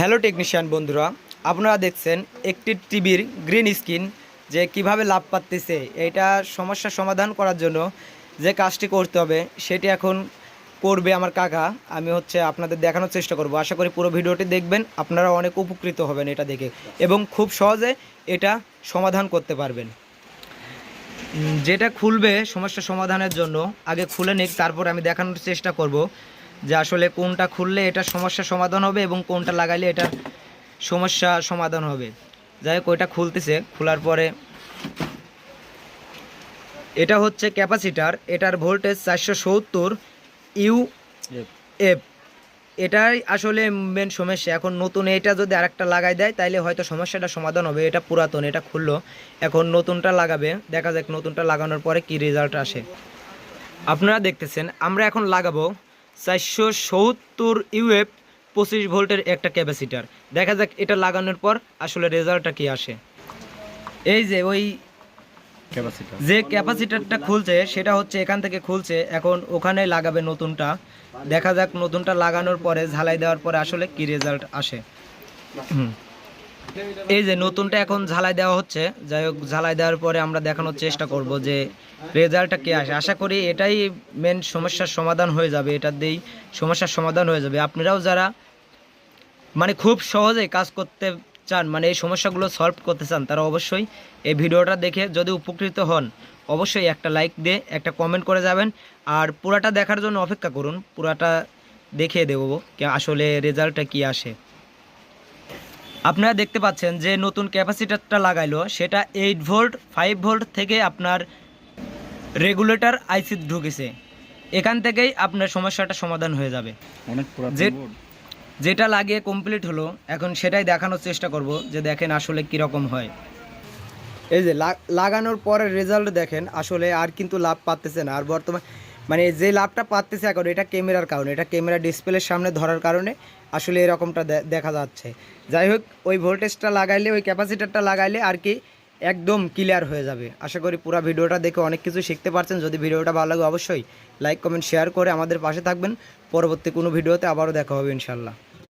Hello technician বন্ধুরা, আপনারা দেখছেন একটি টিভির গ্রিন স্ক্রিন যে কীভাবে লাভ পাচ্ছে, এটা সমস্যার সমাধান করার জন্য যে কাজটি করতে হবে, সেটি এখন করবে আমার কাকা। আমি হচ্ছে আপনাদের দেখানোর চেষ্টা করব। আশা করি পুরো ভিডিওটি দেখবেন আপনারা অনেক উপকৃত হবেন এটা দেখে এবং খুব সহজে এটা সমাধান করতে পারবেন। যেটা খুলবে সমস্যা সমাধানের জন্য, আগে খুলে নিক, তারপর আমি দেখানোর চেষ্টা করব। যে আসলে কোনটা খুললে এটা সমস্যা সমাধান হবে এবং কোনটা লাগাইলে এটা সমস্যা সমাধান হবে। যাই হোক, ওইটা খুলতেছে, খোলার পরে এটা হচ্ছে ক্যাপাসিটার, এটার ভোল্টেজ চারশো সত্তর ইউ এফ এটাই আসলে মেন সমস্যা। এখন নতুন এটা যদি আরেকটা লাগাই দেয়, তাইলে হয়তো সমস্যাটা সমাধান হবে। এটা পুরাতন, এটা খুললো। এখন নতুনটা লাগাবে। দেখা যাক নতুনটা লাগানোর পরে কি রেজাল্ট আসে। আপনারা দেখতেছেন, আমরা এখন লাগাবো চারশো সত্তর ইউএফ পঁচিশ ভোল্টের একটা ক্যাপাসিটার। দেখা যাক এটা লাগানোর পর আসলে রেজাল্টটা কি আসে। এই যে ওই ক্যাপাসিটার। যে ক্যাপাসিটারটা খুলছে সেটা হচ্ছে এখান থেকে খুলছে এখন ওখানে লাগাবে নতুনটা। দেখা যাক নতুনটা লাগানোর পরে ঝালাই দেওয়ার পরে আসলে কি রেজাল্ট আসে। হুম। এই যে নতুনটা এখন ঝালাই দেওয়া হচ্ছে, যাই হোক, ঝালাই দেওয়ার পরে আমরা দেখানোর চেষ্টা করব যে রেজাল্টটা কে আসে। আশা করি এটাই মেন সমস্যার সমাধান হয়ে যাবে এটার দিয়েই সমস্যার সমাধান হয়ে যাবে। আপনারাও যারা মানে খুব সহজেই কাজ করতে চান মানে এই সমস্যাগুলো সলভ করতে চান, তারা অবশ্যই এই ভিডিওটা দেখে যদি উপকৃত হন, অবশ্যই একটা লাইক দিয়ে, একটা কমেন্ট করে যাবেন। আর পুরাটা দেখার জন্য অপেক্ষা করুন, পুরাটা দেখিয়ে দেবো আসলে রেজাল্টটা কি আসে। আপনারা দেখতে পাচ্ছেন যে নতুন ক্যাপাসিটারটা লাগাইলো সেটা এইট ভোল্ট ফাইভ ভোল্ট থেকে আপনার রেগুলেটর আইসি ঢুকেছে। এখান থেকেই আপনার সমস্যাটা সমাধান হয়ে যাবে। অনেক যেটা লাগিয়ে কমপ্লিট হলো এখন সেটাই দেখানোর চেষ্টা করব যে দেখেন আসলে কীরকম হয়। এই যে লাগানোর পরে রেজাল্ট দেখেন আসলে আর কিন্তু লাভ পাচ্ছে না। আর বর্তমান মানে যে লাভটা পাচ্ছে এখন, এটা ক্যামেরার কারণে, এটা ক্যামেরা ডিসপ্লের সামনে ধরার কারণে আসলে এরকমটা দেখা যাচ্ছে। যাই হোক, ওই ভোল্টেজটা লাগাইলে, ওই ক্যাপাসিটারটা লাগাইলে আর কি একদম ক্লিয়ার হয়ে যাবে। আশা করি পুরো ভিডিওটা দেখে অনেক কিছু শিখতে পারছেন। যদি ভিডিওটা ভালো লাগে, অবশ্যই লাইক কমেন্ট শেয়ার করে আমাদের পাশে থাকবেন। পরবর্তী কোনো ভিডিওতে আবারও দেখা হবে ইনশাল্লাহ